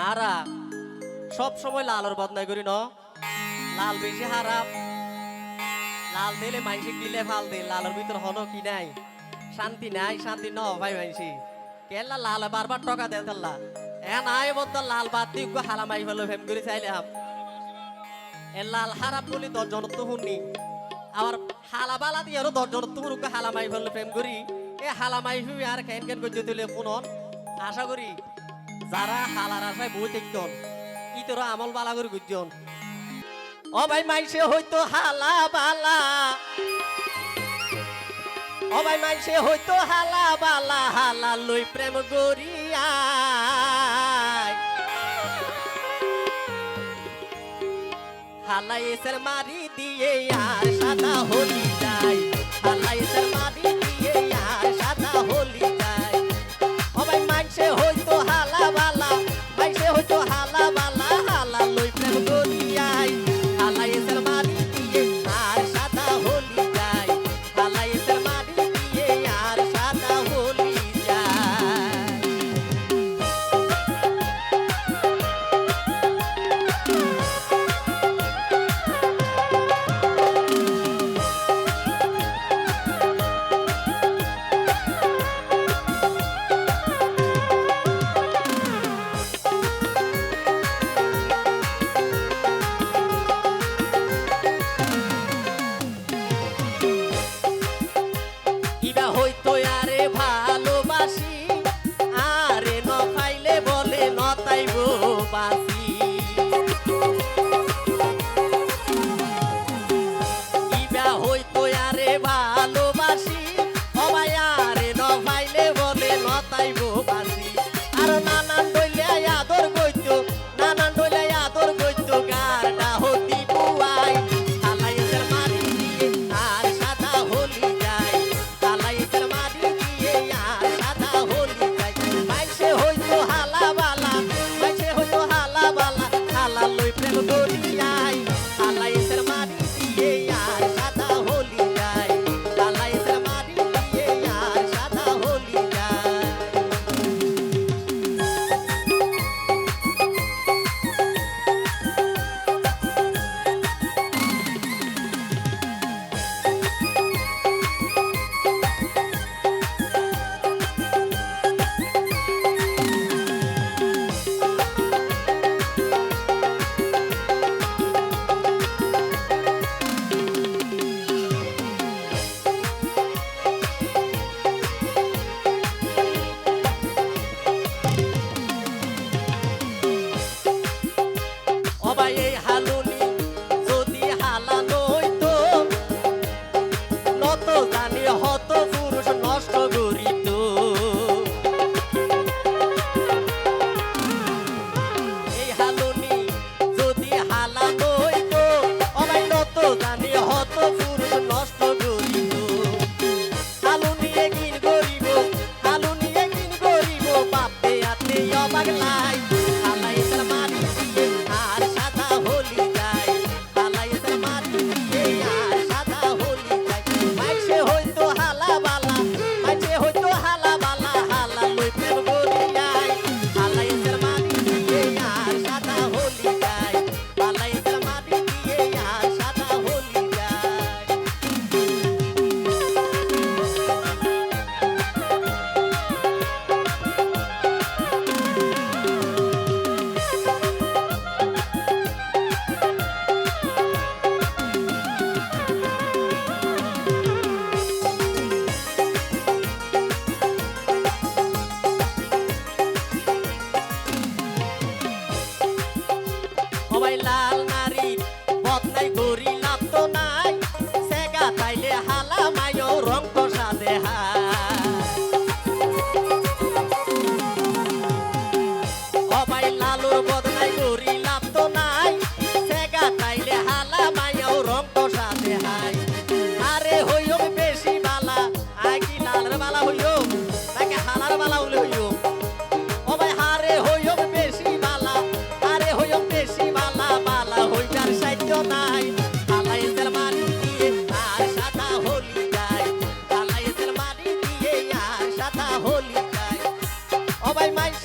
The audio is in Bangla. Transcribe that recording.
হারা। সব সময় লালর বদনাই করি ন। লাল বেশি হারাপ লাল দিলে মাইসি গিলে ফাল দে লালর ভিতর হলো কি নাই? শান্তি নাই, শান্তি ন ভাই মাইসি কেলা লাল বারবার টকা দে তাল্লা। এ নাই বলতো লাল বাদ দি গো হালা মাই ফেলো ফেম করে চাইলে হাম। এ লাল হারাপ বলি দশজন তো শুননি আবার হালা বালা দিয়ে আরও দশজন তো হুরুকে হালা মাই ফেলো ফেম করি। এ হালা মাই আর কেন কেন গজ্জ দিলে পুনর আশা করি যারা হালার আশায় বহুত একজন ইতর আমল বালা করে গুজন ও ভাই মাইসে হইতো হালা বালা। ও ভাই মাইসে হইতো হালা বালা, হালা লই প্রেম গরিয়া হালা এসের মারি দিয়ে আর সাথে ভালোবাসি ইবা হইতো আরে ভাই সবাই লা